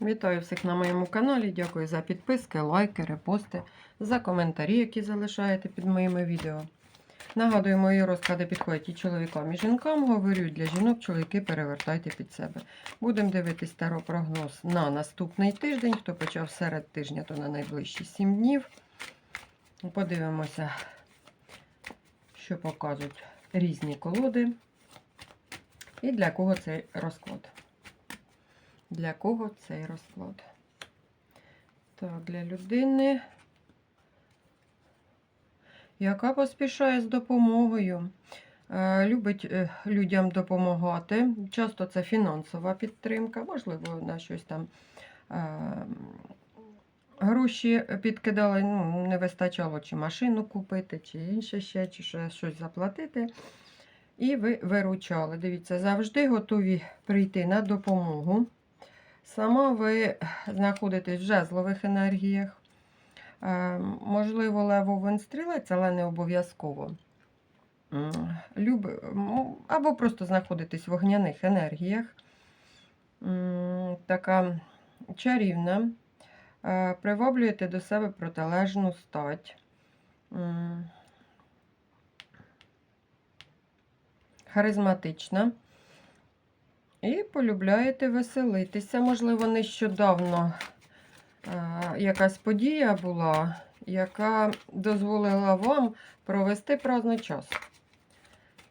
Вітаю всіх на моєму каналі. Дякую за підписки, лайки, репости, за коментарі, які залишаєте під моїми відео. Нагадую, мої розклади підходять і чоловікам, і жінкам. Говорю для жінок, чоловіки перевертайте під себе. Будемо дивитись старопрогноз на наступний тиждень. Хто почав серед тижня, то на найближчі 7 днів. Подивимося, що показують різні колоди. І для кого цей розклад. Для кого цей розклад? Так, для людини, яка поспішає з допомогою, е, любить е, людям допомагати. Часто це фінансова підтримка, можливо, на щось там е, гроші підкидали, ну, не вистачало чи машину купити, чи інше ще, чи ще щось заплатити. І ви виручали. Дивіться, завжди готові прийти на допомогу. Сама ви знаходитесь в жезлових енергіях. Е, Можливо, левовий стрілець, але не обов'язково. Або просто знаходитесь в вогняних енергіях. Така чарівна. Е, Приваблюєте до себе протилежну стать. Харизматична. І полюбляєте веселитися. Можливо, нещодавно е, якась подія була, яка дозволила вам провести праздний час.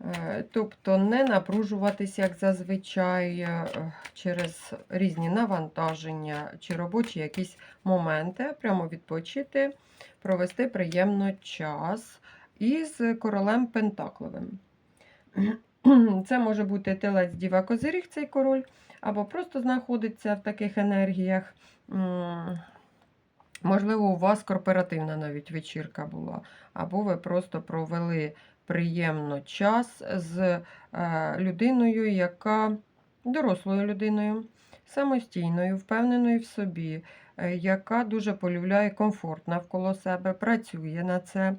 Е, тобто не напружуватись, як зазвичай, е, через різні навантаження чи робочі якісь моменти, прямо відпочити, провести приємно час із королем Пентакловим. Це може бути телець Діва Козиріг, цей король, або просто знаходиться в таких енергіях. Можливо, у вас корпоративна навіть вечірка була, або ви просто провели приємно час з е, людиною, яка дорослою людиною, самостійною, впевненою в собі, е, яка дуже полюбляє комфорт навколо себе, працює на це,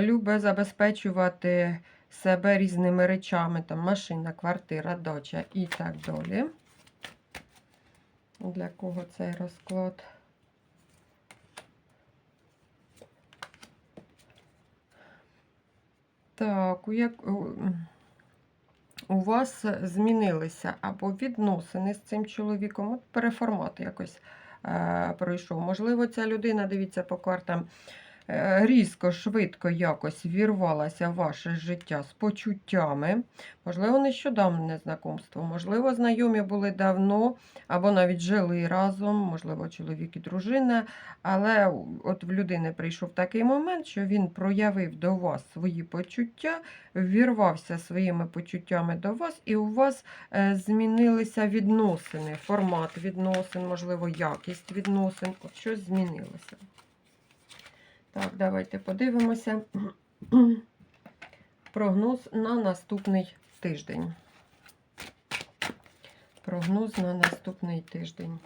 любить забезпечувати себе різними речами, там машина, квартира, дача і так далі. Для кого цей розклад? Так, у як у- вас змінилися або відносини з цим чоловіком, от переформат якось е, пройшов. Можливо, ця людина, дивіться по картам, різко, швидко якось вірвалася ваше життя з почуттями. Можливо, нещодавне знакомство, можливо, знайомі були давно або навіть жили разом, можливо, чоловік і дружина. Але от в людини прийшов такий момент, що він проявив до вас свої почуття, ввірвався своїми почуттями до вас, і у вас е, змінилися відносини, формат відносин, можливо, якість відносин. От щось змінилося. Так, давайте подивимося. Прогноз на наступний тиждень. Прогноз на наступний тиждень.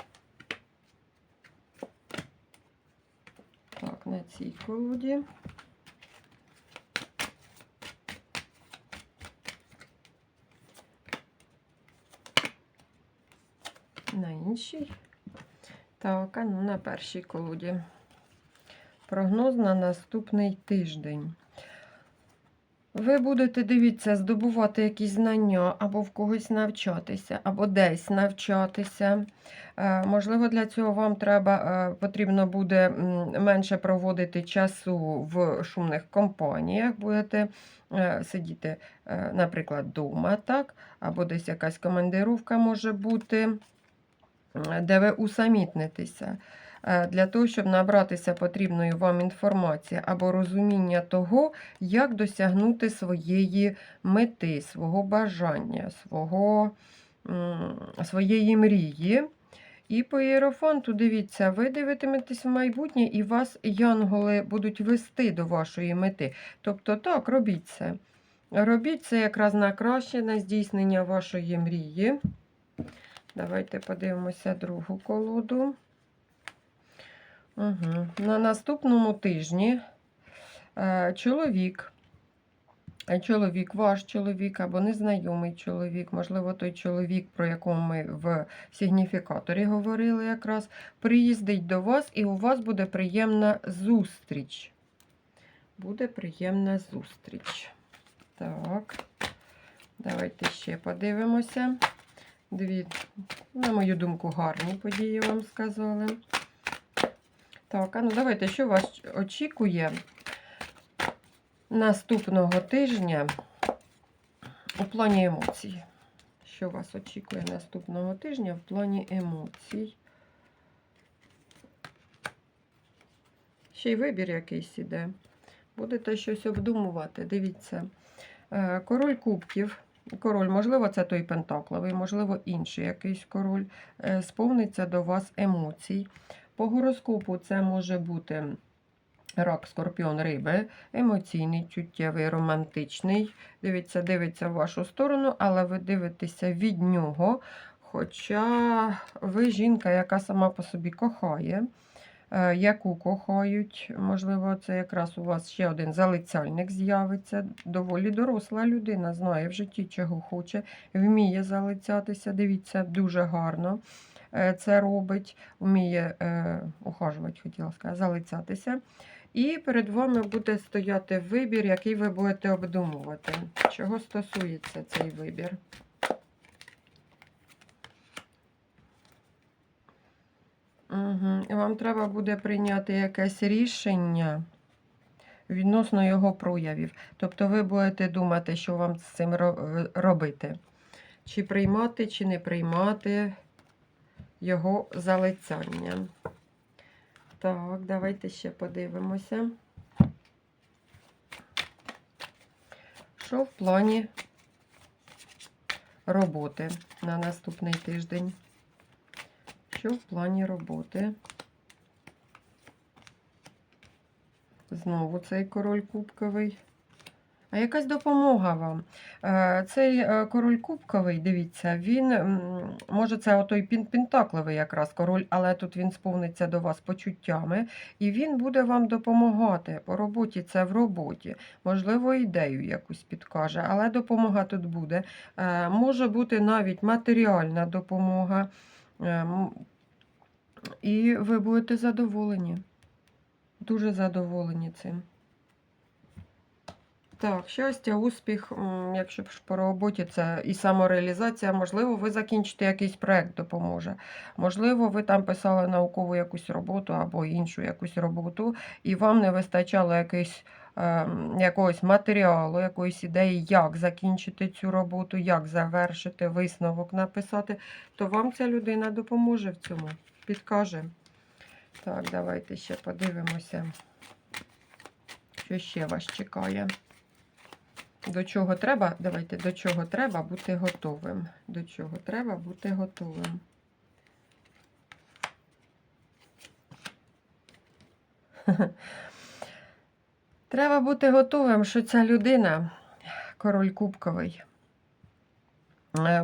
Так, на цій колоді. На іншій. Так, а ну на першій колоді. Прогноз на наступний тиждень. Ви будете, дивіться, здобувати якісь знання, або в когось навчатися, або десь навчатися. Е, Можливо, для цього вам треба, е, потрібно буде менше проводити часу в шумних компаніях. Будете е, сидіти, наприклад, вдома, так? або десь якась командировка може бути, де ви усамітнитеся. Е, Для того, щоб набратися потрібної вам інформації або розуміння того, як досягнути своєї мети, свого бажання, свого, своєї мрії. І по іерофанту, дивіться, ви дивитиметесь в майбутнє, і вас янголи будуть вести до вашої мети. Тобто, так, робіть це. Робіть це якраз на краще, на здійснення вашої мрії. Давайте подивимося другу колоду. Угу. На наступному тижні е, чоловік е, чоловік, ваш чоловік або незнайомий чоловік, можливо, той чоловік, про якого ми в сигніфікаторі говорили якраз, приїздить до вас і у вас буде приємна зустріч. Буде приємна зустріч. Так, давайте ще подивимося. Дві, на мою думку, гарні події вам сказали. Так, а ну давайте, що вас очікує наступного тижня у плані емоцій? Що вас очікує наступного тижня в плані емоцій? Ще й вибір якийсь іде. Будете щось обдумувати. Дивіться. Е, Король кубків. Король, можливо, це той пентакловий, можливо, інший якийсь король. е, Сповниться до вас емоцій. По гороскопу це може бути рак, скорпіон, риби, емоційний, чуттєвий, романтичний. Дивіться, дивиться в вашу сторону, але ви дивитеся від нього. Хоча ви жінка, яка сама по собі кохає, е, яку кохають. Можливо, це якраз у вас ще один залицяльник з'явиться. Доволі доросла людина, знає в житті, чого хоче, вміє залицятися. Дивіться, дуже гарно це робить, вміє е, ухажувати, хотіла сказати, залицятися. І перед вами буде стояти вибір, який ви будете обдумувати. Чого стосується цей вибір? Угу. Вам треба буде прийняти якесь рішення відносно його проявів. Тобто ви будете думати, що вам з цим робити. Чи приймати, чи не приймати його залицяння. Так, давайте ще подивимося. Що в плані роботи на наступний тиждень? Що в плані роботи? Знову цей король кубковий. Якась допомога вам. Е, Цей е, король кубковий, дивіться, він, може, це отой пін- пентакловий якраз король, але тут він сповниться до вас почуттями, і він буде вам допомагати. По роботі це в роботі. Можливо, ідею якусь підкаже, але допомога тут буде. Е, Може бути навіть матеріальна допомога. І ви будете задоволені. Дуже задоволені цим. Так, щастя, успіх, якщо по роботі, це і самореалізація. Можливо, ви закінчите якийсь проект допоможе. Можливо, ви там писали наукову якусь роботу або іншу якусь роботу, і вам не вистачало якийсь, ем, якогось матеріалу, якоїсь ідеї, як закінчити цю роботу, як завершити, висновок написати, то вам ця людина допоможе в цьому, підкаже. Так, давайте ще подивимося, що ще вас чекає. До чого треба, давайте, до чого треба бути готовим. До чого треба бути готовим. Треба бути готовим, що ця людина, король Кубковий,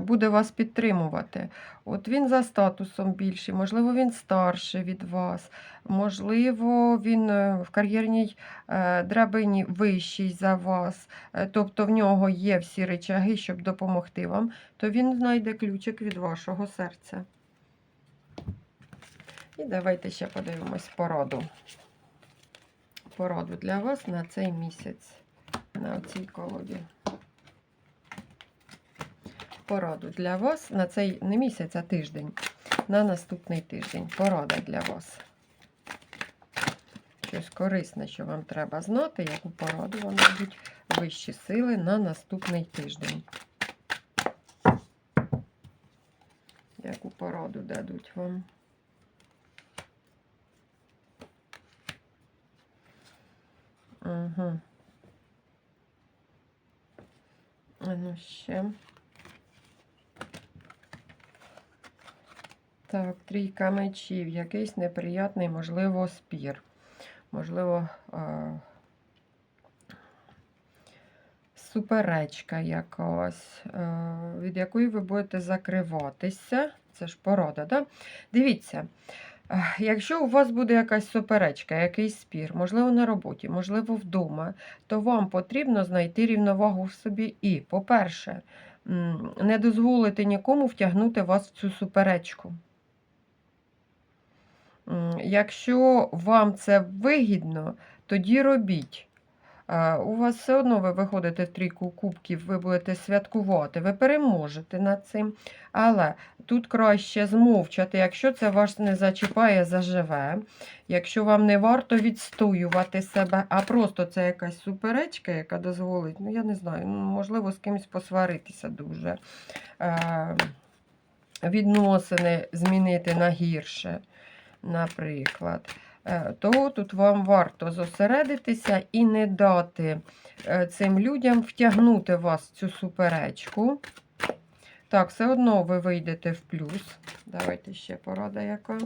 буде вас підтримувати. От він за статусом більший, можливо, він старший від вас, можливо, він е, в кар'єрній е, драбині вищий за вас, е, тобто в нього є всі речаги, щоб допомогти вам, то він знайде ключик від вашого серця. І давайте ще подивимось пораду. Пораду для вас на цей місяць, на цій колоді. Пораду для вас на цей не місяць, а тиждень. На наступний тиждень. Порада для вас. Щось корисне, що вам треба знати, яку пораду вам дадуть вищі сили на наступний тиждень. Яку пораду дадуть вам? Угу. Ну, ще. Так, трійка мечів, якийсь неприятний, можливо, спір. Можливо, суперечка якась, від якої ви будете закриватися. Це ж порада, да? Дивіться, Якщо у вас буде якась суперечка, якийсь спір, можливо, на роботі, можливо, вдома, то вам потрібно знайти рівновагу в собі і, по-перше, не дозволити нікому втягнути вас в цю суперечку. Якщо вам це вигідно, тоді робіть. У вас все одно ви виходите в трійку кубків, ви будете святкувати, ви переможете над цим. Але тут краще змовчати, якщо це вас не зачіпає заживе, якщо вам не варто відстоювати себе, а просто це якась суперечка, яка дозволить, ну я не знаю, ну, можливо, з кимось посваритися дуже. Е, Відносини змінити на гірше, наприклад е, то тут вам варто зосередитися і не дати е, цим людям втягнути вас в цю суперечку. Так, все одно ви вийдете в плюс. Давайте ще порада яка.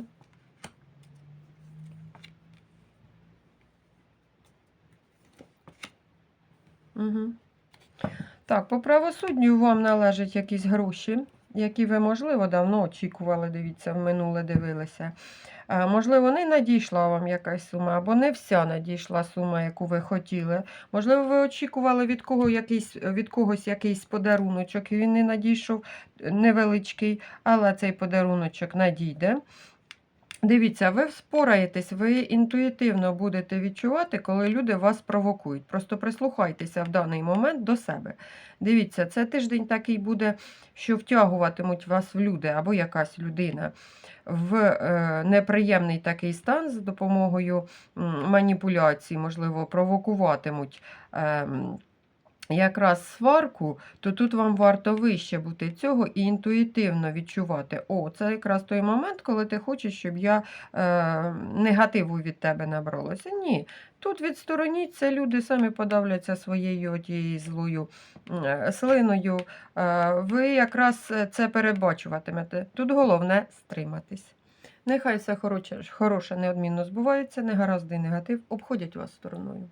Угу. Так, по правосуддю вам належать якісь гроші, які ви, можливо, давно очікували, дивіться, в минуле дивилися. Можливо, не надійшла вам якась сума, або не вся надійшла сума, яку ви хотіли. Можливо, ви очікували від, кого якийсь, від когось якийсь подаруночок, і він не надійшов е, невеличкий, але цей подаруночок надійде. Дивіться, ви вспораєтесь, ви інтуїтивно будете відчувати, коли люди вас провокують. Просто прислухайтеся в даний момент до себе. Дивіться, це тиждень такий буде, що втягуватимуть вас в люди або якась людина в е, неприємний такий стан з допомогою маніпуляцій, можливо, провокуватимуть. Якраз сварку, то тут вам варто вище бути цього і інтуїтивно відчувати. О, це якраз той момент, коли ти хочеш, щоб я е, негативу від тебе набралося. Ні. Тут відстороніться, люди самі подавляться своєю тією злою е, слиною. Е, ви якраз це перебачуватимете. Тут головне стриматись. Нехай все хороше, хороше неодмінно збувається, негаразди і негатив обходять вас стороною.